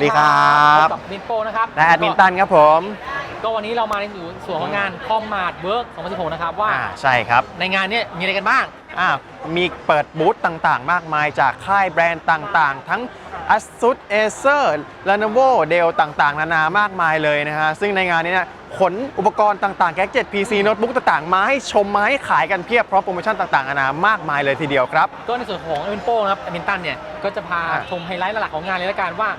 วัสดีครับพบกับมินโปนะครับและแอดมินตันครับผม ก็วันนี้เรามาในส่วนของงานคอมมาร์ทเวิร์ก2016 นะครับว่าอ่าใช่ครับ ในงานเนี้มีอะไรกันบ้างอ่ามีเปิดบูธต่างๆ มากมายจากค่ายแบรนด์ต่างๆ ทั้ง ASUS Acer Lenovo Dell ต่างๆ นานามากมายเลยนะฮะ ซึ่งในงานนี้เนี่ยขนอุปกรณ์ต่างๆ แก๊กเจ็ต PC โน้ตบุ๊กต่างๆ มาให้ชมมาให้ขายกันเพียบพร้อมโปรโมชั่นต่างๆนานามากมายเลยทีเดียวครับ ก็ในส่วนของมินโปนะครับแอดมินตันเนี่ย ก็จะพาอ่าชมไฮไลท์หลักๆของงานเลยละกันว่า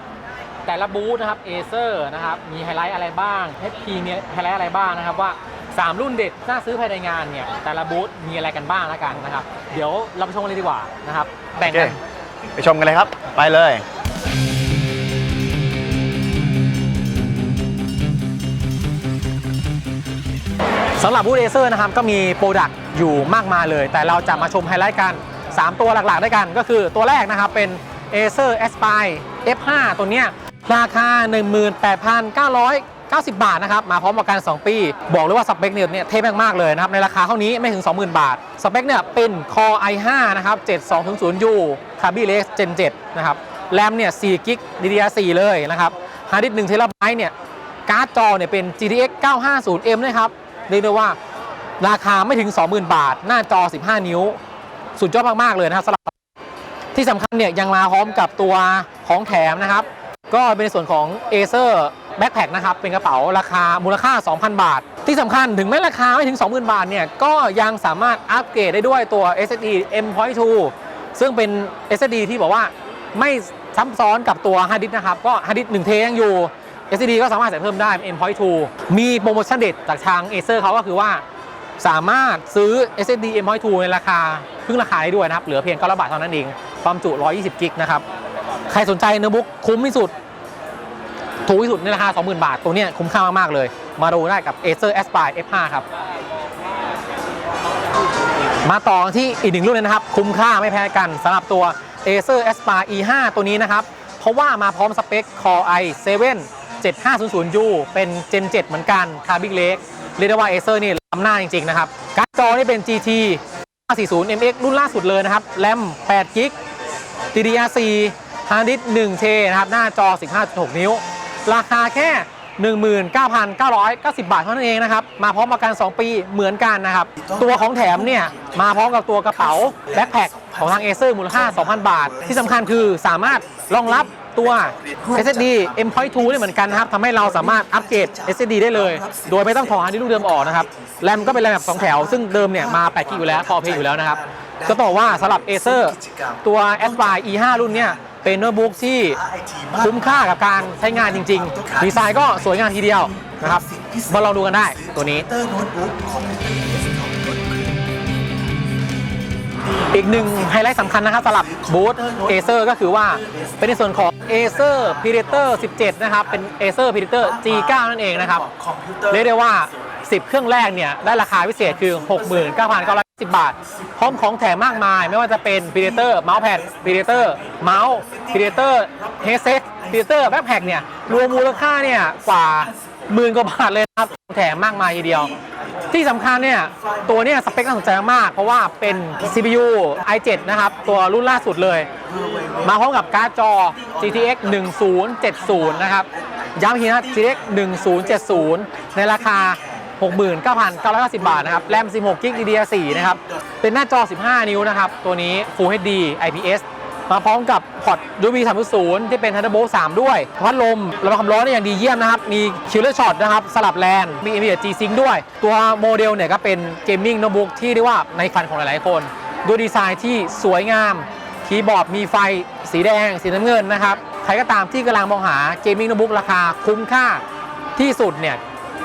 แต่ละบูธนะครับเอเซอร์นะครับมีไฮไลท์อะไรบ้าง HP มีไฮไลท์อะไรบ้างนะครับว่า 3 รุ่นเด็ดน่าซื้อภายในงานเนี่ยแต่ละบูธมีอะไรกันบ้างละกันนะครับ เดี๋ยวเราไปชมกันเลยดีกว่านะครับแบ่งโอเคกัน ไปชมกันเลยครับ ไปเลย สำหรับบูธเอเซอร์นะครับ ก็มีโปรดักต์อยู่มากมายเลย แต่เราจะมาชมไฮไลท์กัน 3 ตัวหลักๆด้วยกัน ก็คือตัวแรกนะครับ เป็น Acer Aspire F5 ตัวเนี้ย ราคา 18,990 บาทนะครับมาพร้อมกับการ2ปี บอกเลยว่าสเปคเนี่ยเท่มากๆเลยนะครับในราคาเท่านี้ไม่ถึง 20,000 บาท สเปคเนี่ยเป็น Core i5 นะครับ 7200U c a b i l e s Gen 7 นะครับแรมเนี่ย4 g b DDR4 เลยนะครับฮาร์ดดิสก์1 t b เนี่ยการ์ดจอเนี่ยเป็น GTX 950M นะครับเรียกได้ว่าราคาไม่ถึง 20,000 บาท หน้าจอ 15 นิ้ว สุดยอดมาก ๆ เลยนะครับสำหรับที่สำคัญเนี่ยยังมาพร้อมกับตัวของแถมนะครับ ก็เป็นในส่วนของ Acer Backpack นะครับ เป็นกระเป๋าราคามูลค่า 2,000 บาท ที่สำคัญถึงแม้ราคาไม่ถึง 20,000 บาทเนี่ย ก็ยังสามารถอัปเกรดได้ด้วยตัว SSD M.2 ซึ่งเป็น SSD ที่บอกว่าไม่ซ้ำซ้อนกับตัวฮาร์ดดิสก์นะครับ ก็ฮาร์ดดิสก์1เทยังอยู่ SSD ก็สามารถใส่เพิ่มได้ M.2 มีโปรโมชั่นเด็ดจากทาง Acer เขาก็คือว่าสามารถซื้อ SSD M.2 ในราคาครึ่งราคาได้ด้วยนะครับ เหลือเพียง9บาทเท่านั้นเอง ความจุ 120 กิกนะครับ ใครสนใจโน้ตบุ๊กคุ้มที่สุด ถูกที่สุดในราคา 20,000 บาท ตัวนี้คุ้มค่ามาก ๆ เลย มาดูได้กับ Acer Aspire F5 ครับ มาต่อที่อีกหนึ่งรุ่นเลยนะครับ คุ้มค่าไม่แพ้กันสำหรับตัว Acer Aspire E5 ตัวนี้นะครับ เพราะว่ามาพร้อมสเปค Core i7 7500U เป็น Gen 7 เหมือนกัน Carbon Lake เรียกได้ว่า Acer นี่ล้ำหน้าจริง ๆ นะครับ การ์ดจอนี่เป็น GT 540 MX รุ่นล่าสุดเลยนะครับ แรม8 g b DDR4 ฮาร์ดดิสก์1เทนะครับ หน้าจอ 15.6 นิ้ว ราคาแค่ 19,990 บาทเท่านั้นเองนะครับ มาพร้อมประกัน 2 ปีเหมือนกันนะครับ ตัวของแถมเนี่ยมาพร้อมกับตัวกระเป๋าแบ็คแพคของทาง Acer มูลค่า 2,000 บาท ที่สำคัญคือสามารถรองรับตัว SSD M.2 ได้เหมือนกันนะครับทำให้เราสามารถอัปเกรด SSD ได้เลย โดยไม่ต้องถอดฮาร์ดดิสก์ลูกเดิมออกนะครับ แรมก็เป็นแรมแบบ2แถว ซึ่งเดิมเนี่ยมา8กิกอยู่แล้วพอเพย์อยู่แล้วนะครับ ก็ต้องบอกว่าสำหรับ Acer ตัว s p i E5 รุ่นเนี่ย เป็นโน้ตบุ๊กที่คุ้มค่ากับการใช้งานจริง ๆ ดีไซน์ก็สวยงามทีเดียวนะครับมาลองดูกันได้ตัวนี้ อีกหนึ่งไฮไลท์สำคัญนะครับสำหรับบูธ Acer ก็คือว่าเป็นในส่วนของ Acer Predator 17 นะครับ เป็น Acer Predator G9 นั่นเองนะครับ เรียกได้ว่า 10 เครื่องแรกเนี่ย ได้ราคาพิเศษคือ 10 บาท พร้อมของแถมมากมาย ไม่ว่าจะเป็น Predator Mousepad Predator เมาส์ Predator Headset Predator Backpack เนี่ยรวมมูลค่าเนี่ยกว่าหมื่นกว่าบาทเลยนะครับของแถมมากมายทีเดียว ที่สำคัญเนี่ยตัวเนี้สเปคน่าสนใจมาก เพราะว่าเป็น CPU i7 นะครับตัวรุ่นล่าสุดเลย มาพร้อมกับการ์ดจอ GTX 1070 นะครับย้ำอีกทีนะ GTX 1070 ในราคา 69,990 บาทนะครับ แรม 16 g b DDR4 นะครับ เป็นหน้าจอ 15 นิ้วนะครับ ตัวนี้ Full HD IPS มาพร้อมกับพอร์ต USB 3.0 ที่เป็น Thunderbolt 3 ด้วย พัดลมระบายความร้อนได้อย่างดีเยี่ยมนะครับ มี Killer Shot นะครับ สลับแลนมี NVIDIA G-Sync ด้วย ตัวโมเดลเนี่ยก็เป็นเกมมิ่งโน้ตบุ๊กที่เรียกว่าในฝันของหลายๆ คนด้วยดีไซน์ที่สวยงาม คีย์บอร์ดมีไฟสีแดง สีน้ำเงินนะครับ ใครก็ตามที่กำลังมองหาเกมมิ่งโน้ตบุ๊กราคาคุ้มค่าที่สุดเนี่ย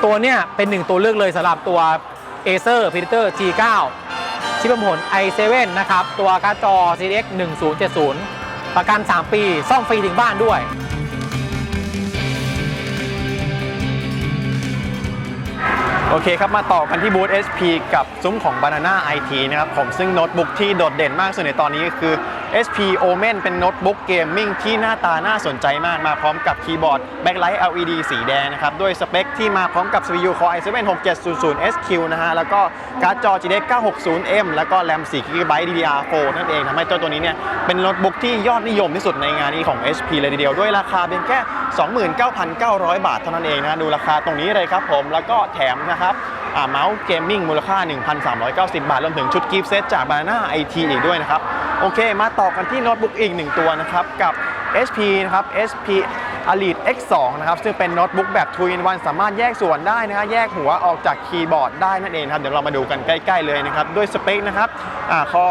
ตัวเนี้ยเป็นหนึ่งตัวเลือกเลยสำหรับตัว Acer Predator G9 ชิปผล i7 นะครับ ตัวการ์ดจอ CX1070 ประกัน 3 ปี ซ่อมฟรีถึงบ้านด้วย โอเคครับ มาต่อกันที่บูธ SP กับซุ้มของ Banana IT นะครับผมซึ่งโน้ตบุ๊กที่โดดเด่นมากสุดในตอนนี้ก็คือ HP Omen เป็นโน้ตบุ๊กเกมมิ่งที่หน้าตาน่าสนใจมากมาพร้อมกับคีย์บอร์ด Backlight LED สีแดงนะครับ ด้วยสเปคที่มาพร้อมกับ CPU Core i7 6700SQ นะฮะ แล้วก็การ์ดจอ GTX 960M แล้วก็แรม 4 GB DDR4 นั่นเองทำให้เจ้าตัวนี้เนี่ย เป็นโน้ตบุ๊กที่ยอดนิยมที่สุดในงานนี้ของ HP เลยทีเดียว ด้วยราคาเพียงแค่ 29,900 บาทเท่านั้นเองนะดูราคาตรงนี้เลยครับผมแล้วก็แถมนะครับเมาส์เกมมิ่งมูลค่า 1,390 บาทรวมถึงชุดกิฟต์เซตจาก Banana IT อีกด้วยนะครับ โอเค มาต่อกันที่โน้ตบุ๊กอีกหนึ่งตัวนะครับ กับ HP นะครับ HP Elite X2 นะครับ ซึ่งเป็นโน้ตบุ๊กแบบ2 in 1สามารถแยกส่วนได้นะฮะแยกหัวออกจากคีย์บอร์ดได้นั่นเองครับ เดี๋ยวเรามาดูกันใกล้ๆเลยนะครับ ด้วยสเปคนะครับอ่าคอ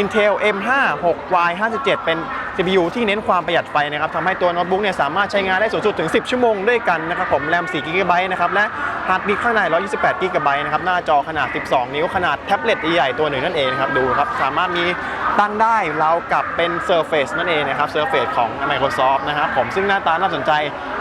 Intel M5 6Y 57 เป็น CPU ที่เน้นความประหยัดไฟนะครับทำให้ตัวโน้ตบุ๊กเนี่ยสามารถใช้งานได้สูงสุดถึง 10 ชั่วโมงด้วยกันนะครับผมแรม4 g b นะครับและฮาร์ดดิสก์ข้างใน 128 g b นะครับหน้าจอขนาด 12 นิ้วขนาดแท็บเล็ตใหญ่ตัวหนึ่งนั่นเองนะครับดูครับสามารถมีตั้งได้เรากับเป็น Surface นั่นเองนะครับ Surface ของ Microsoft นะครับผมซึ่งหน้าตาน่าสนใจ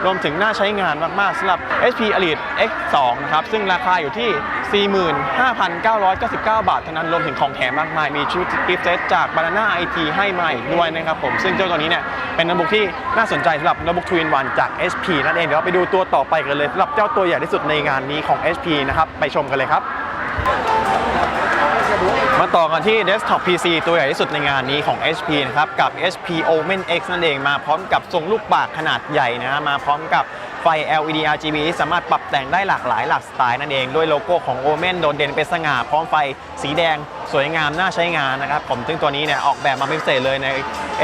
รวมถึงน่าใช้งานมากๆสำหรับ HP Elite X2 นะครับซึ่งราคาอยู่ที่ 45,999 บาทเท่านั้นรวมถึงของแถมมากมาย มีชุดกิฟต์เซตจาก Banana IT ให้มาอีกด้วยนะครับผม ซึ่งเจ้าตัวนี้เนี่ย เป็นโน้ตบุ๊กที่น่าสนใจสำหรับโน้ตบุ๊กทวินวันจาก HP นั่นเอง เดี๋ยวเราไปดูตัวต่อไปกันเลยสำหรับเจ้าตัวใหญ่ที่สุดในงานนี้ของ HP นะครับ ไปชมกันเลยครับมาต่อกันที่ Desktop PC ตัวใหญ่ที่สุดในงานนี้ของ HP นะครับ กับ HP Omen X นั่นเองมาพร้อมกับทรงลูกปากขนาดใหญ่นะฮะมาพร้อมกับ ไฟ LED RGB ที่สามารถปรับแต่งได้หลากหลายหลากสไตล์นั่นเองด้วยโลโก้ของ Omen โดดเด่นเป็นสง่าพร้อมไฟสีแดงสวยงามน่าใช้งานนะครับผมซึ่งตัวนี้เนี่ยออกแบบมาพิเศษเลยใน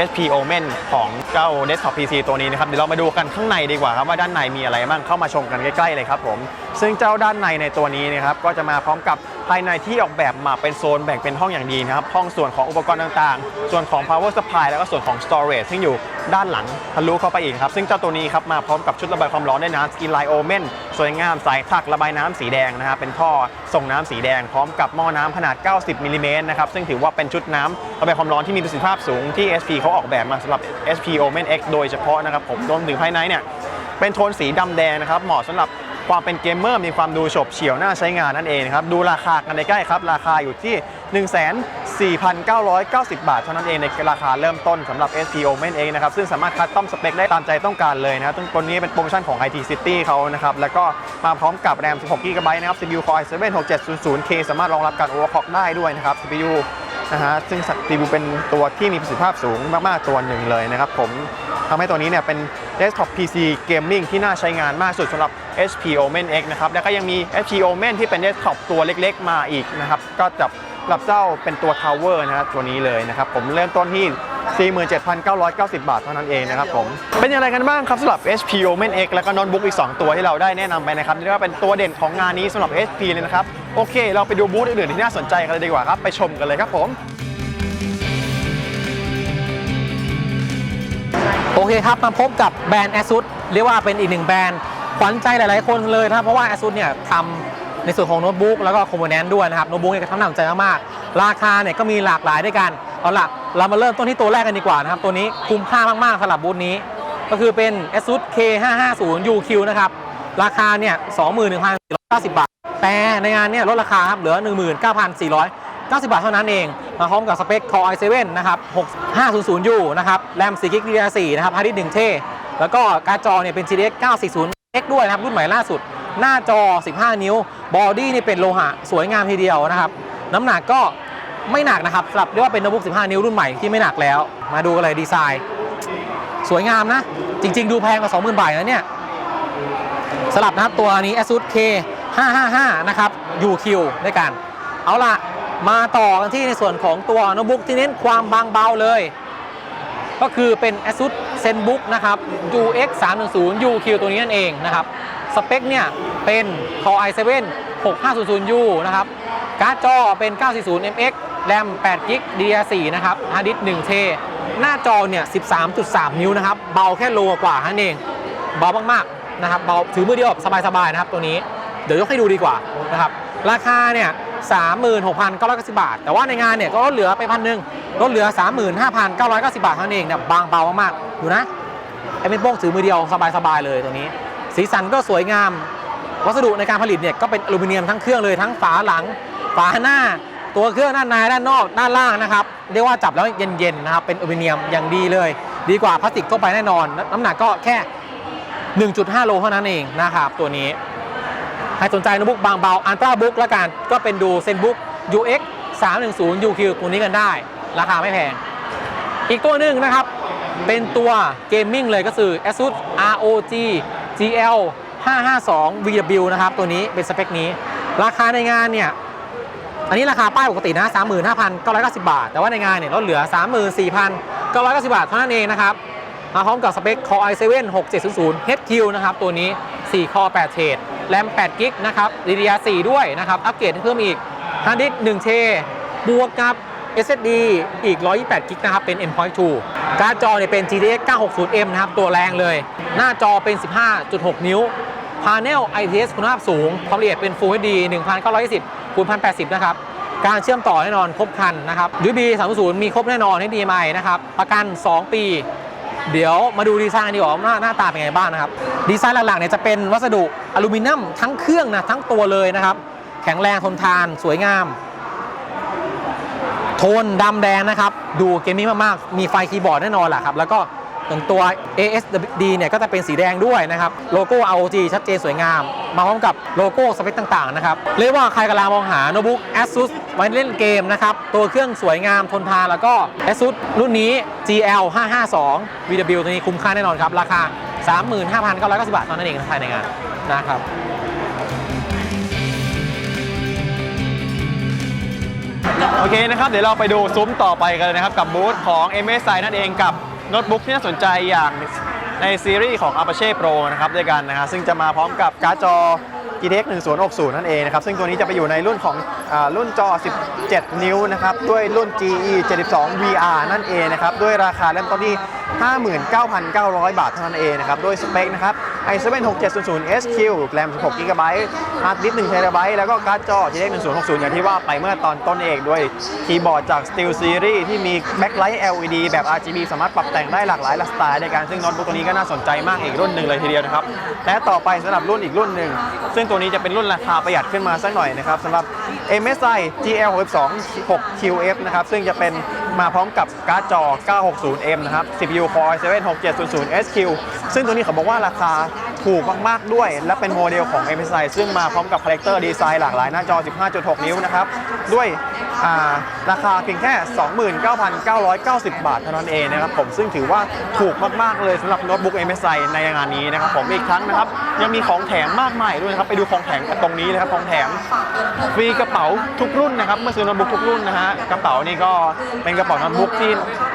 HP Omen ของเจ้า Desktop PC ตัวนี้นะครับเดี๋ยวเรามาดูกันข้างในดีกว่าครับว่าด้านในมีอะไรบ้างเข้ามาชมกันใกล้ๆเลยครับผมซึ่งเจ้าด้านในในตัวนี้นะครับก็จะมาพร้อมกับ ภายในที่ออกแบบมาเป็นโซนแบ่งเป็นห้องอย่างดีนะครับ ห้องส่วนของอุปกรณ์ต่างๆ ส่วนของ power supply แล้วก็ส่วนของ storage ซึ่งอยู่ด้านหลังทะลุเข้าไปอีกครับ ซึ่งเจ้าตัวนี้ครับมาพร้อมกับชุดระบายความร้อนด้วยนะ Skin Line Omen สวยงามสายถักระบายน้ำสีแดงนะครับเป็นท่อส่งน้ำสีแดงพร้อมกับหม้อน้ำขนาด 90มิลลิเมตรนะครับซึ่งถือว่าเป็นชุดน้ำระบายความร้อนที่มีประสิทธิภาพสูงที่ SP เขาออกแบบมาสำหรับ SP Omen X โดยเฉพาะนะครับผมรวมถึงภายในเนี่ยเป็นโทนสีดำแดงนะครับเหมาะสำหรับ ความเป็นเกมเมอร์มีความดูฉบเฉี่ยวน่าใช้งานนั่นเองนะครับดูราคากันใกล้ๆครับ ราคาอยู่ที่ 14,990 บาท เท่านั้นเองในราคาเริ่มต้นสำหรับ SP Omen เองนะครับซึ่งสามารถคัดต้อมสเปคได้ตามใจต้องการเลยนะครับตัวนี้เป็นโปรโมชั่นของ IT City เขานะครับแล้วก็มาพร้อมกับแรม 16 GB นะครับ CPU Core i7 6700K สามารถรองรับการ overclock ได้ด้วยนะครับ CPU นะฮะซึ่ง CPU เป็นตัวที่มีประสิทธิภาพสูงมากๆตัวหนึ่งเลยนะครับผมทำให้ตัวนี้เนี่ยเป็น desktop PC gaming ที่น่าใช้งานมากสุดสำหรับ HP Omen X นะครับ แล้วก็ยังมี HP Omen ที่เป็น desktop ตัวเล็กๆ มาอีกนะครับ ก็จับรับเจ้าเป็นตัว Tower นะครับตัวนี้เลยนะครับ ผมเริ่มต้นที่47,990 บาทเท่านั้นเองนะครับผม เป็นอย่างไรกันบ้างครับสำหรับ HP Omen X แล้วก็โน้ตบุ๊กอีก 2 ตัวที่เราได้แนะนำไปนะครับเรียกว่าเป็นตัวเด่นของงานนี้สำหรับ HP เลยนะครับ โอเค เราไปดูบูธอื่นๆที่น่าสนใจกันเลยดีกว่าครับ ไปชมกันเลยครับผมโอเคครับ มาพบกับแบรนด์ ASUS เรียกว่าเป็นอีกหนึ่งแบรนด์ ขวัญใจหลาย ๆ คนเลยนะครับ เพราะว่า ASUS เนี่ยทำในส่วนของโน้ตบุ๊กแล้วก็คอมโพเนนต์ด้วยนะครับโน้ตบุ๊กเนี่ยก็ทำหนักใจมากๆ ราคาเนี่ยก็มีหลากหลายด้วยกัน เอาล่ะ เรามาเริ่มต้นที่ตัวแรกกันดีกว่านะครับ ตัวนี้คุ้มค่ามาก ๆสำหรับบูธนี้ ก็คือเป็น ASUS K550 UQ นะครับ ราคาเนี่ย21,490 บาท แต่ในงานเนี่ยลดราคาครับเหลือ 19,400 90 บาทเท่านั้นเอง มาพร้อมกับสเปค Core i7 นะครับ 6500U นะครับ แรม 4 g b DDR4 นะครับฮาร์ดดิสก์1เทแล้วก็การ์ดจอเนี่ยเป็น GTX X ด้วยนะครับรุ่นใหม่ล่าสุด หน้าจอ 15 นิ้ว บอดี้นี่เป็นโลหะสวยงามทีเดียวนะครับ น้ำหนักก็ไม่หนักนะครับสำหรับเรียกว่าเป็นโน้ตบุ๊ก 15 นิ้วรุ่นใหม่ที่ไม่หนักแล้ว มาดูกันเลยดีไซน์ สวยงามนะ จริง ๆ ดูแพงกว่า 20,000 บาทนะเนี่ยสลับนะครับตัวนี้ ASUS K 555นะครับ UQ ด้วยกัน เอาล่ะ มาต่อกันที่ในส่วนของตัวโน้ตบุ๊กที่เน้นความบางเบาเลย ก็คือเป็น ASUS ZenBook นะครับ UX 310 UQ ตัวนี้นั่นเองนะครับ สเปคเนี่ยเป็น Core i7 6500U นะครับการ์ดจอเป็น 940MX แรม8 g b DDR4 นะครับฮาร์ดดิสก์1 t หน้าจอเนี่ย 13.3 นิ้วนะครับ เบาแค่โลกว่านั่นเอง เบามากๆนะครับ เบาถือมือเดียวสบายๆนะครับตัวนี้ เดี๋ยวยกให้ดูดีกว่านะครับ ราคาเนี่ย 36,990 บาท แต่ว่าในงานเนี่ยก็ลดเหลือไปพันหนึ่งลดเหลือ 35,990 บาทเท่านั้นเองเนี่ยบางเบามากๆดูนะไอ้เป็นโป้งถือมือเดียวสบายๆเลยตัวนี้ สีสันก็สวยงาม วัสดุในการผลิตเนี่ยก็เป็นอลูมิเนียมทั้งเครื่องเลยทั้งฝาหลัง ฝาหน้า ตัวเครื่องด้านในด้านนอกด้านล่างนะครับเรียกว่าจับแล้วเย็นๆนะครับเป็นอลูมิเนียมอย่างดีเลย ดีกว่าพลาสติกทั่วไปแน่นอน น้ำหนักก็แค่ 1.5 โลเท่านั้นเองนะครับตัวนี้ ใครสนใจโน้ตบุ๊กบางเบาอันตราบุ๊กแล้วกันก็เป็นดูเซนบุ๊ก UX 310 UQ ตัวนี้กันได้ ราคาไม่แพง อีกตัวหนึ่งนะครับ เป็นตัวเกมมิ่งเลยก็คือ ASUS ROG GL 552 VW นะครับ ตัวนี้เป็นสเปคนี้ ราคาในงานเนี่ย อันนี้ราคาป้ายปกตินะ 35,990 บาท แต่ว่าในงานเนี่ยลดเหลือ 34,990 บาทเท่านั้นเองนะครับมาพร้อมกับสเปค Core i7 6700 HQ นะครับ ตัวนี้ 4 Core 8เทรดแรม 8 กิกนะครับ DDR4 ด้วยนะครับ อัปเกรดเพิ่มอีกฮาร์ดดิสก์1เทบวกกับ SSD อีก 128 กิกนะครับ เป็น M.2 การ์ดจอเนี่ยเป็น GTX 960M นะครับ ตัวแรงเลย หน้าจอเป็น 15.6 นิ้ว พาเนล IPS คุณภาพสูง ความละเอียดเป็น Full HD 1920คูณ1080 นะครับ การเชื่อมต่อแน่นอนครบคันนะครับ USB 3.0 มีครบแน่นอน HDMI นะครับ ประกัน 2 ปี เดี๋ยวมาดูดีไซน์ดีกว่าว่าหน้าหน้าตาเป็นไงบ้างนะครับ ดีไซน์หลักๆเนี่ยจะเป็นวัสดุอลูมิเนียมทั้งเครื่องนะทั้งตัวเลยนะครับ แข็งแรงทนทานสวยงาม โทนดำแดงนะครับ ดูเกมมิ่งมากๆ มีไฟคีย์บอร์ดแน่นอนแหละครับ แล้วก็ ถึงตัว ASD เนี่ยก็จะเป็นสีแดงด้วยนะครับ โลโก้ ROG ชัดเจนสวยงาม มาพร้อมกับโลโก้สเปคต่างๆนะครับ เรียกว่าใครกำลังมองหาโน้ตบุ๊ก ASUS ไว้เล่นเกมนะครับ ตัวเครื่องสวยงามทนทานแล้วก็ ASUS รุ่นนี้ GL 552 VW ตัวนี้คุ้มค่าแน่นอนครับ ราคา 35,990 บาทเท่านั้นเองภายในงานนะครับโอเคนะครับ เดี๋ยวเราไปดูซุ้มต่อไปกันเลยนะครับ กับบูธของ MSI นั่นเองกับ โน้ตบุ๊กที่น่าสนใจอย่างในซีรีส์ของ Apache Pro นะครับด้วยกันนะฮะซึ่งจะมาพร้อมกับการ์ดจอ GTX 1060 นั่นเองนะครับ ซึ่งตัวนี้จะไปอยู่ในรุ่นของอรุ่นจอ 17 นิ้วนะครับ ด้วยรุ่น GE 72 VR นั่นเองนะครับ ด้วยราคาเริ่มต้นที่ 59,900 บาทเท่านั้นเองนะครับ ด้วยสเปคนะครับ i7 6700 SQ แรม 16 GB ฮาร์ดดิสก์1 TB แล้วก็การ์ดจอ GTX 1060 อย่างที่ว่าไปเมื่อตอนต้นเองด้วยคีย์บอร์ดจาก Steel Series ที่มี backlight LED แบบ RGB สามารถปรับแต่งได้หลากหลายลสไตล์ในการซึ่งโน้ตบุ๊กตัวนี้ก็น่าสนใจมากอีกรุ่นหนึ่งเลยทีเดียวนะครับและต่อไปสำหรับรุ่นอีกรุ่นหนึ่งซึ่งตัวนี้จะเป็นรุ่นราคาประหยัดขึ้นมาสักหน่อยนะครับสำหรับ MSI GL62 6QF นะครับซึ่งจะเป็นมาพร้อมกับการ์ดจอ 960M นะครับ CPU Core i7 6700 SQ ซึ่งตัวนี้เขาบอกว่าราคาถูกมาก ๆ ด้วย และเป็นโมเดลของ MSI ซึ่งมาพร้อมกับคาแรคเตอร์ดีไซน์หลากหลายหน้าจอ 15.6 นิ้วนะครับ ด้วย ราคาเพียงแค่ 29,990 บาทเท่านั้นเองนะครับผมซึ่งถือว่าถูกมาก ๆ เลยสำหรับโน้ตบุ๊ก MSI ในงานนี้นะครับผมอีกครั้งนะครับ ยังมีของแถมมากมายด้วยนะครับ ไปดูของแถมกันตรงนี้เลยครับของแถมฟรีกระเป๋าทุกรุ่นนะครับเมื่อซื้อโน้ตบุ๊กทุกรุ่นนะฮะกระเป๋านี่ก็เป็นกระเป๋าโน้ตบุ๊กที่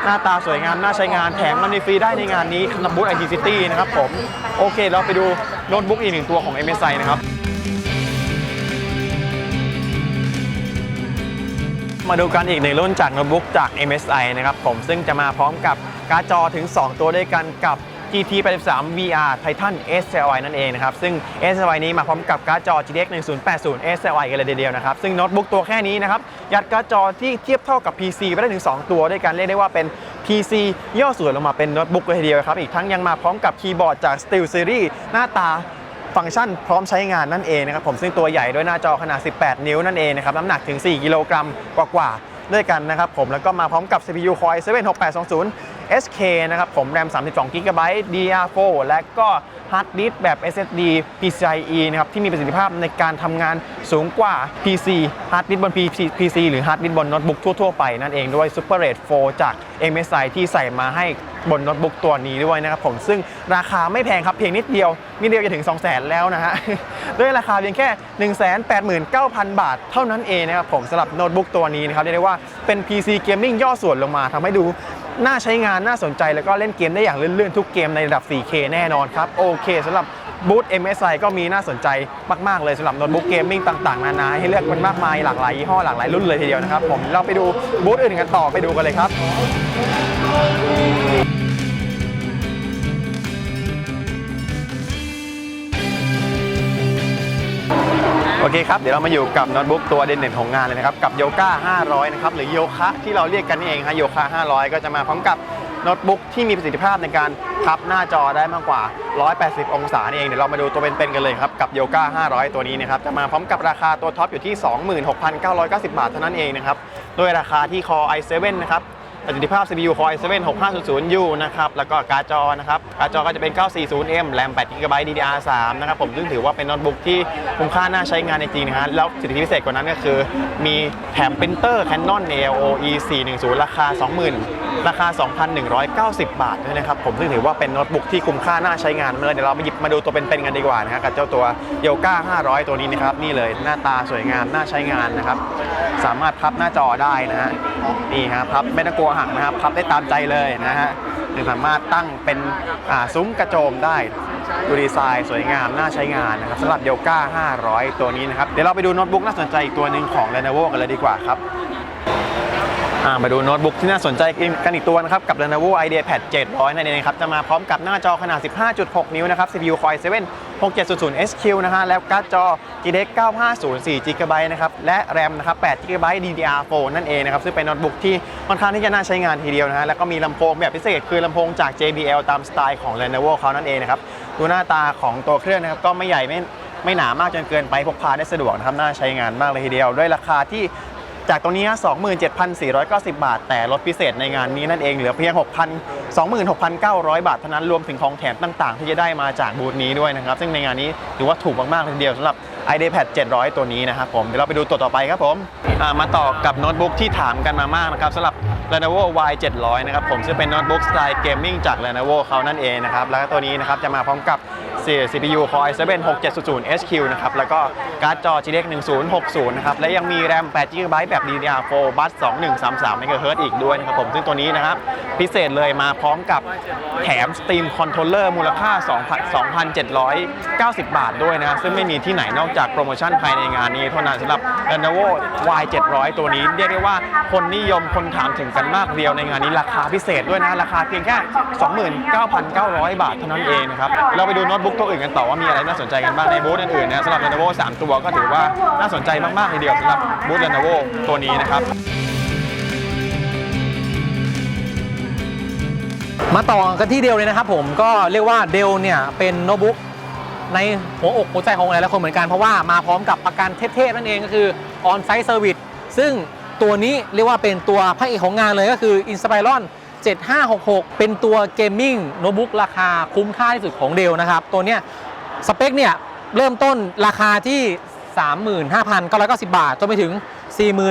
หน้าตาสวยงามน่าใช้งานแถมมันมีฟรีได้ในงานนี้โน้ตบุ๊กไอทีซิตี้นะครับผมโอเค เราไปดูโน้ตบุ๊กอีกหนึ่งตัวของ MSI นะครับ มาดูกันอีกหนึ่งรุ่นจากโน้ตบุ๊กจาก MSI นะครับผมซึ่งจะมาพร้อมกับการ์ดจอถึง 2 ตัวด้วยกันกับ GT 83 VR Titan SLI นั่นเองนะครับ ซึ่ง SLI นี้มาพร้อมกับการ์ดจอ GTX 1080 SLI กันเลยทีเดียวนะครับ ซึ่งโน้ตบุ๊กตัวแค่นี้นะครับ ยัดการ์ดจอที่เทียบเท่ากับ PC ไปได้ถึง 2 ตัวด้วยกันเรียกได้ว่าเป็น PC ย่อส่วนลงมาเป็นโน้ตบุ๊กเลยทีเดียวครับ อีกทั้งยังมาพร้อมกับคีย์บอร์ดจาก Steel Series หน้าตา ฟังก์ชันพร้อมใช้งานนั่นเองนะครับผมซึ่งตัวใหญ่ด้วยหน้าจอขนาด 18 นิ้วนั่นเองนะครับน้ำหนักถึง 4 กิโลกรัมกว่าๆด้วยกันนะครับผมแล้วก็มาพร้อมกับ CPU Core i7 6820 SK นะครับผมแรม 32 GB DDR4 และก็ฮาร์ดดิสก์แบบ SSD PCIe นะครับที่มีประสิทธิภาพในการทำงานสูงกว่า PC ฮาร์ดดิสก์บน PC หรือฮาร์ดดิสก์บนโน้ตบุ๊กทั่ว ๆ ไปนั่นเองด้วย Super Red 4จาก MSI ที่ใส่มาให้บนโน้ตบุ๊กตัวนี้ด้วยนะครับผมซึ่งราคาไม่แพงครับเพียงนิดเดียวนิดเดียวจะถึง 2 0 0 0 0 0แล้วนะฮะด้วยราคาเพียงแค่ 189,000 บาท เท่านั้นเองนะครับผมสำหรับโน้ตบุ๊กตัวนี้นะครับเรียกได้ว่าเป็น PC Gaming ย่อส่วนลงมาทำให้ดู น่าใช้งานน่าสนใจแล้วก็เล่นเกมได้อย่างลื่นๆ ทุกเกมในระดับ 4K แน่นอนครับ โอเคสำหรับบูธ MSI ก็มีน่าสนใจมาก ๆ เลยสำหรับโน้ตบุ๊กเกมมิ่งต่าง ๆ นานา ให้เลือกมันมากมายหลากหลายยี่ห้อหลากหลายรุ่นเลยทีเดียวนะครับผมเราไปดูบูธอื่นกันต่อไปดูกันเลยครับ โอเคครับ เดี๋ยวเรามาอยู่กับโน้ตบุ๊กตัวเด่นๆของงานเลยนะครับ กับโยก้า500 นะครับ หรือโยคะที่เราเรียกกันนี่เองฮะโยคะ500 ก็จะมาพร้อมกับโน้ตบุ๊กที่มีประสิทธิภาพในการพับหน้าจอได้มากกว่า 180 องศานี่เอง เดี๋ยวเรามาดูตัวเป็นๆกันเลยครับ กับ Yoga 500 ตัวนี้นะครับ จะมาพร้อมกับราคาตัวท็อปอยู่ที่ 26,990 บาทเท่านั้นเองนะครับ โดยราคาที่ Core i7 นะครับ ประสิทธิภาพ CPU Core i7 6500U นะครับ แล้วก็การ์ดจอนะครับ การ์ดจอก็จะเป็น 940M แรม 8 GB DDR3 นะครับ ผมซึ่งถือว่าเป็นโน้ตบุ๊กที่คุ้มค่าน่าใช้งานในจริงนะฮะ แล้วสิทธิพิเศษกว่านั้นก็คือ มีแถมปรินเตอร์ Canon AOE 410 ราคา 20,000 ราคา 2,190 บาทด้วยนะครับ ผมซึ่งถือว่าเป็นโน้ตบุ๊กที่คุ้มค่าน่าใช้งานมาเลยเดี๋ยวเรามาหยิบมาดูตัวเป็นๆกันดีกว่านะฮะกับเจ้าตัว Yoga 500 ตัวนี้นะครับ นี่เลยหน้าตาสวยงามน่าใช้งานนะครับ สามารถพับหน้าจอได้นะฮะนี่ฮะพับไม่ต้องกลัวหักนะครับพับได้ตามใจเลยนะฮะยังสามารถตั้งเป็นซุ้มกระโจมได้ดูดีไซน์สวยงามน่าใช้งานนะครับสำหรับ Yoga 500 ตัวนี้นะครับ เดี๋ยวเราไปดูโน้ตบุ๊กน่าสนใจอีกตัวหนึ่งของ Lenovo กันเลยดีกว่าครับมาดูโน้ตบุ๊กที่น่าสนใจกันอีกตัวนะครับกับ Lenovo IdeaPad 700นั่นเองครับจะมาพร้อมกับหน้าจอขนาด 15.6 นิ้วนะครับ CPU Core i7 6700 SQ นะฮะแล้วการ์ดจอ GTX 950 4 GB นะครับและ RAM นะครับ 8 GB DDR4 นั่นเองนะครับซึ่งเป็นโน้ตบุ๊กที่ค่อนข้างที่จะน่าใช้งานทีเดียวนะฮะแล้วก็มีลำโพงแบบพิเศษคือลำโพงจาก JBL ตามสไตล์ของ Lenovo เขานั่นเองนะครับดูหน้าตาของตัวเครื่องนะครับก็ไม่ใหญ่ไม่ไม่หนามากจนเกินไปพกพาได้สะดวกนะครับน่าใช้งานมากเลยทีเดียว ด้วยราคาที่ จากตรงนี้ 27,490 บาท แต่ลดพิเศษในงานนี้นั่นเองเหลือเพียง 6,000 26,900 บาทเท่านั้นรวมถึงของแถมต่าง ๆ ที่จะได้มาจากบูธนี้ด้วยนะครับ ซึ่งในงานนี้ถือว่าถูกมากๆเลยทีเดียวสำหรับ iPad 700 ตัวนี้นะครับผมเดี๋ยวเราไปดูตัวต่อไปครับผมมาต่อกับโน้ตบุ๊กที่ถามกันมามากนะครับสำหรับ Lenovo Y 700นะครับผมซึ่งเป็นโน้ตบุ๊กสไตล์เกมมิ่งจาก Lenovo เขานั่นเองนะครับแล้วก็ตัวนี้นะครับจะมาพร้อมกับ CPU Core i7 6700 HQ นะครับแล้วก็การ์ดจอ GTX 1060นะครับและยังมี RAM 8 GB แบบ DDR4 บัส2133 MHz อีกด้วยนะครับผมซึ่งตัวนี้นะครับพิเศษเลยมาพร้อมกับแถม Steam Controller มูลค่า 2,790 บาทด้วยนะซึ่งไม่มีที่ไหนนอกจากโปรโมชั่นภายในงานนี้เท่านั้นสำหรับ Lenovo Y 700 ตัวนี้เรียกได้ว่าคนนิยมคนถามถึงกันมากเดียวในงานนี้ราคาพิเศษด้วยนะราคาเพียงแค่ 29,900 บาทเท่านั้นเองนะครับเราไปดูโน้ตบุ๊กตัวอื่นกันต่อว่ามีอะไรน่าสนใจกันบ้างในบูธอื่นๆนะสำหรับ Lenovo 3 ตัวก็ถือว่าน่าสนใจมากๆทีเดียวสำหรับบูธ Lenovo ตัวนี้นะครับมาต่อกันที่เดลเลยนะครับผมก็เรียกว่าเดลเนี่ยเป็นโน้ตบุ๊ก ในหัวอกหัวใจของหลายๆคนเหมือนกัน เพราะว่ามาพร้อมกับประกันเทพๆนั่นเองก็คือ On Site Service ซึ่งตัวนี้เรียกว่าเป็นตัวพระเอกของงานเลยก็คือ Inspiron 7566 เป็นตัวเกมมิ่งโน้ตบุ๊กราคาคุ้มค่าที่สุดของเดลนะครับ ตัวเนี้ยสเปคเนี่ยเริ่มต้นราคาที่ 35,990 บาท จนไปถึง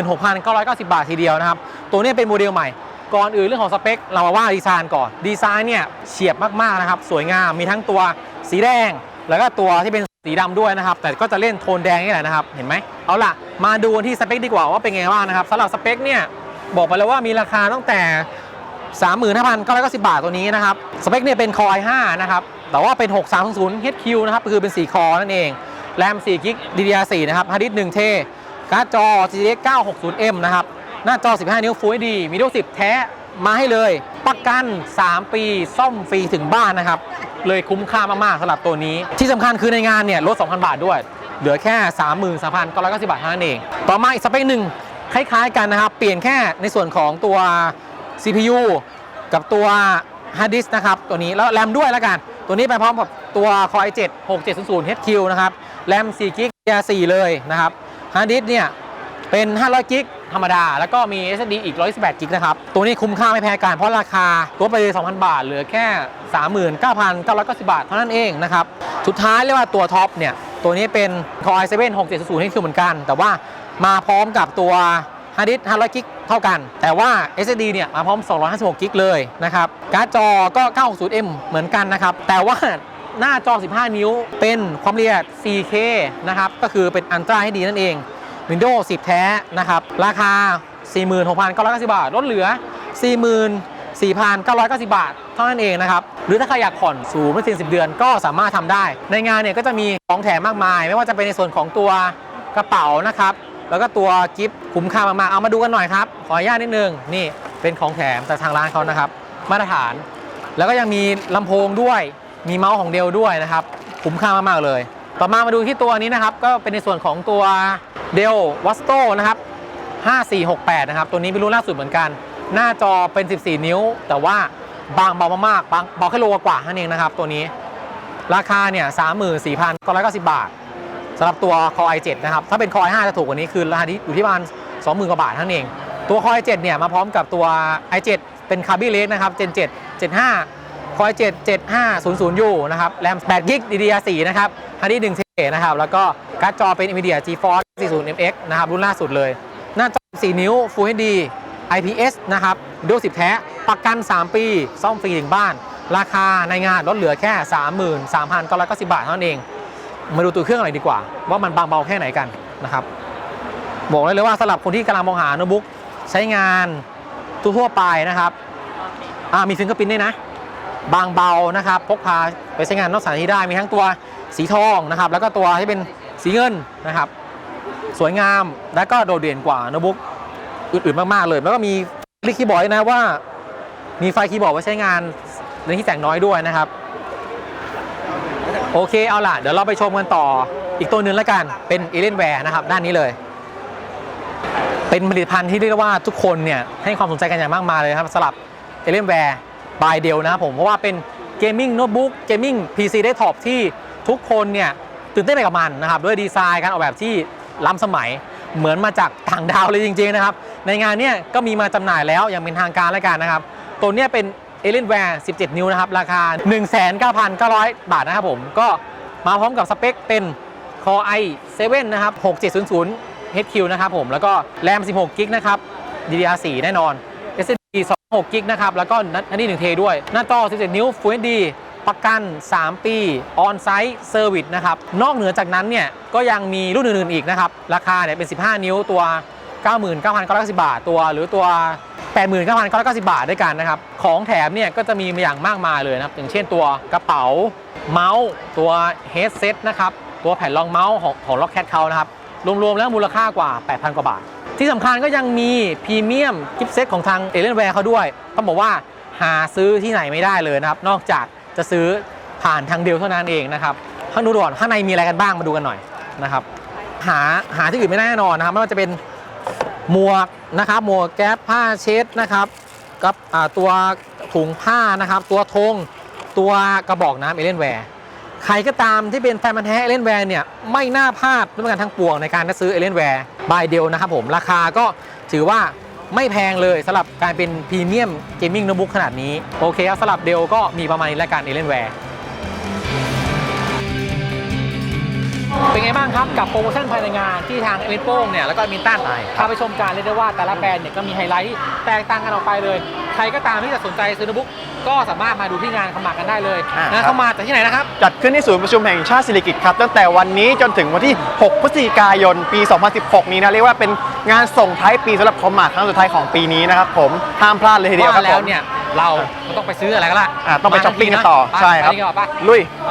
46,990 บาททีเดียวนะครับ ตัวนี้เป็นโมเดลใหม่ ก่อนอื่นเรื่องของสเปค เรามาว่าดีไซน์ก่อน ดีไซน์เนี่ยเฉียบมาก ๆ นะครับ สวยงาม มีทั้งตัวสีแดง แล้วก็ตัวที่เป็นสีดำด้วยนะครับ แต่ก็จะเล่นโทนแดงนี่แหละนะครับ เห็นไหมเอาล่ะ มาดูที่สเปคดีกว่าว่าเป็นไงบ้างนะครับสำหรับสเปคเนี่ยบอกไปแล้วว่ามีราคาตั้งแต่ 35,990 บาทตัวนี้นะครับ สเปคเนี่ยเป็น Core i5 นะครับ แต่ว่าเป็น 6300 HQ นะครับ คือเป็น 4 คอนั่นเอง แรม4กิก DDR4 นะครับฮาร์ดดิสก์1เทการ์ดจอ GTX 960M นะครับ หน้าจอ 15 นิ้ว Full HD มีด o 10 แท้ มาให้เลย ประกัน 3 ปี ซ่อมฟรีถึงบ้านนะครับ เลยคุ้มค่ามากๆสำหรับตัวนี้ ที่สำคัญคือในงานเนี่ยลด 2,000 บาทด้วย เหลือแค่ 33,990 บาทเท่านั้นเอง ต่อมาอีกสเปคหนึ่งคล้ายๆกันนะครับ เปลี่ยนแค่ในส่วนของตัว CPU กับตัว Hard Disk นะครับ ตัวนี้แล้วแรมด้วยแล้วกัน ตัวนี้ไปพร้อมกับตัว Core i7 6700 HQ นะครับแรม4 g b DDR4 เลยนะครับ Hard Disk เนี่ยเป็น 500กิก ธรรมดา แล้วก็มี SSD อีก 128กิกนะครับ ตัวนี้คุ้มค่าไม่แพ้กันเพราะราคาตัวไปเลย2,000 บาท เหลือแค่ 39,990 บาท เท่านั้นเองนะครับ สุดท้ายเรียกว่าตัวท็อปเนี่ย ตัวนี้เป็น Core i7 6700นี่คือเหมือนกัน แต่ว่ามาพร้อมกับตัวฮาร์ดดิสก์500กิกเท่ากัน แต่ว่า SSD เนี่ย มาพร้อม 256กิกเลยนะครับ การ์ดจอก็ 960M เหมือนกันนะครับ แต่ว่าหน้าจอ 15 นิ้ว เป็นความละเอียด 4K นะครับ ก็คือเป็นอันตราให้ดีนั่นเอง Windows 10 แท้นะครับ ราคา 46,990 บาท ลดเหลือ 44,990 บาท เท่านั้นเองนะครับ หรือถ้าใครอยากผ่อนสูงไม่ถึง10 เดือนก็สามารถทำได้ ในงานเนี่ยก็จะมีของแถมมากมาย ไม่ว่าจะเป็นในส่วนของตัวกระเป๋านะครับ แล้วก็ตัวกิฟต์คุ้มค่ามากๆ เอามาดูกันหน่อยครับ ขออนุญาตนิดนึง นี่เป็นของแถมจากทางร้านเขานะครับ มาตรฐาน แล้วก็ยังมีลำโพงด้วย มีเมาส์ของเดลด้วยนะครับ คุ้มค่ามากๆเลย ต่อมามาดูที่ตัวนี้นะครับ ก็เป็นในส่วนของตัวเดลวัสโตนะครับ 5468 นะครับ ตัวนี้เป็นรุ่นล่าสุดเหมือนกัน หน้าจอเป็น 14 นิ้ว แต่ว่าบางเบามากๆบางเบาแค่โลกว่าๆนั่นเองนะครับ ตัวนี้ราคาเนี่ยสามหมื่นสี่พันก็ร้อยเก้าสิบบาทสำหรับตัว Core i7 นะครับ ถ้าเป็น Core i5 จะถูกกว่านี้คือราคาที่อยู่ที่ประมาณ20,000กว่าบาทเท่านั้นเอง ตัว Core i7 เนี่ยมาพร้อมกับตัว i7 เป็น c a r b y Lake นะครับ Gen 7 75 Core i7 7500U นะครับแรม8 GB DDR4 นะครับฮาร์ดดิสก์1 TB นะครับ แล้วก็การ์ดจอเป็น NVIDIA GeForce 40MX นะครับ รุ่นล่าสุดเลย หน้าจอ 4 นิ้ว Full HD IPS นะครับดู10 แท้ ประกัน 3 ปี ซ่อมฟรีถึงบ้าน ราคาในงานลดเหลือแค่ 33,990 บาทเท่านั้นเอง มาดูตัวเครื่องหน่อยดีกว่า ว่ามันบางเบาแค่ไหนกันนะครับ บอกเลยเลยว่าสำหรับคนที่กำลังมองหาโน้ตบุ๊กใช้งานทั่วไปนะครับอ่ามีฟิงเกอร์พิ้นด้วยนะ บางเบานะครับ พกพาไปใช้งานนอกสถานที่ได้มีทั้งตัวสีทองนะครับ แล้วก็ตัวที่เป็นสีเงินนะครับ สวยงามและก็โดดเด่นกว่าโน้ตบุ๊กอื่นๆมากๆเลย แล้วก็มีลิคีย์บอร์ดนะว่ามีไฟคีย์บอร์ดไว้ใช้งานในที่แสงน้อยด้วยนะครับ โอเคเอาล่ะ เดี๋ยวเราไปชมกันต่ออีกตัวหนึ่งแล้วกันเป็นเอเลนแวร์นะครับ ด้านนี้เลย เป็นผลิตภัณฑ์ที่เรียกว่าทุกคนเนี่ยให้ความสนใจกันอย่างมากมายเลยครับสำหรับเอเลนแวร์ บายเดลนะผมเพราะว่าเป็นเกมมิ่งโน้ตบุ๊กเกมมิ่ง PC ได้ท็อปที่ทุกคนเนี่ยตื่นเต้นไปกับมันนะครับด้วยดีไซน์การออกแบบที่ล้ำสมัยเหมือนมาจากต่างดาวเลยจริงๆนะครับ ในงานเนี่ยก็มีมาจำหน่ายแล้วอย่างเป็นทางการแล้วกันนะครับ ตัวเนี้ยเป็น Alienware 17 นิ้วนะครับ ราคา 19,900 บาทนะครับผม ก็มาพร้อมกับสเปคเป็น Core i7 นะครับ 6700 HQ นะครับผม แล้วก็แรม 16กิกนะครับ DDR4 แน่นอน 6กิกนะครับ แล้วก็อันนี้1เทด้วย หน้าจอ 17 นิ้ว Full HD ประกัน 3 ปี On-Site Service นะครับ นอกเหนือจากนั้นเนี่ย ก็ยังมีรุ่นอื่นๆอีกนะครับ ราคาเนี่ยเป็น 15 นิ้วตัว 99,990 บาทตัว หรือตัว 89,990 บาทด้วยกันนะครับ ของแถมเนี่ยก็จะมีมาอย่างมากมายเลยนะครับ อย่างเช่นตัวกระเป๋าเมาส์ ตัวเฮดเซตนะครับ ตัวแผ่นรองเมาส์ของของ Rocket เขานะครับ รวมๆแล้วมูลค่ากว่า 8,000 กว่าบาท ที่สำคัญก็ยังมีพรีเมียมกิฟต์เซตของทางเอเลนแวร์เขาด้วย ต้องบอกว่าหาซื้อที่ไหนไม่ได้เลยนะครับ นอกจากจะซื้อผ่านทางเดียวเท่านั้นเองนะครับข้างดูก่อนข้างในมีอะไรกันบ้างมาดูกันหน่อยนะครับ หาหาที่อื่นไม่ได้แน่นอนนะครับ ไม่ว่าจะเป็นหมวกนะครับหมวกแก๊ปผ้าเช็ดนะครับกับตัวถุงผ้านะครับ ตัวธงตัวกระบอกน้ำเอเลนแวร์ ใครก็ตามที่เป็นแฟนมันแท้เอเลนแวร์เนี่ยไม่น่าพลาดด้วยกันทั้งปวงในการซื้อเอเลนแวร์บายเดียวนะครับผมราคาก็ถือว่าไม่แพงเลยสำหรับการเป็นพรีเมียมเกมมิ่งโน้ตบุ๊กขนาดนี้ โอเคครับสำหรับเดลก็มีประมาณนี้และการเอเลนแวร์ เป็นไงบ้างครับกับโปรโมชั่นภายในงานที่ทางเอเวนโป้งเนี่ยแล้วก็มินตันใช่ครับพาไปชมการเรียกได้ว่าแต่ละแบรนด์เนี่ยก็มีไฮไลท์ที่แตกต่างกันออกไปเลย ใครก็ตามที่จะสนใจซื้อโน้ตบุ๊กก็สามารถมาดูที่งานขมักกันได้เลยอ่านะครับเข้ามาจากที่ไหนนะครับ จัดขึ้นที่ศูนย์ประชุมแห่งชาติสิริกิติ์ครับ ตั้งแต่วันนี้จนถึงวันที่ 6 พฤศจิกายน ปี 2016 นี้นะ เรียกว่าเป็นงานส่งท้ายปีสำหรับคอมมาร์คครั้งสุดท้ายของปีนี้นะครับผม ห้ามพลาดเลยทีเดียวคว่ารับแล้ผวมเนี่ยเราก็ต้องไปซื้ออะไรก็ละอ่าต้องไปช้อปปิ้งกันต่อไปใช่ครับไปดีกว่าปะลุยไป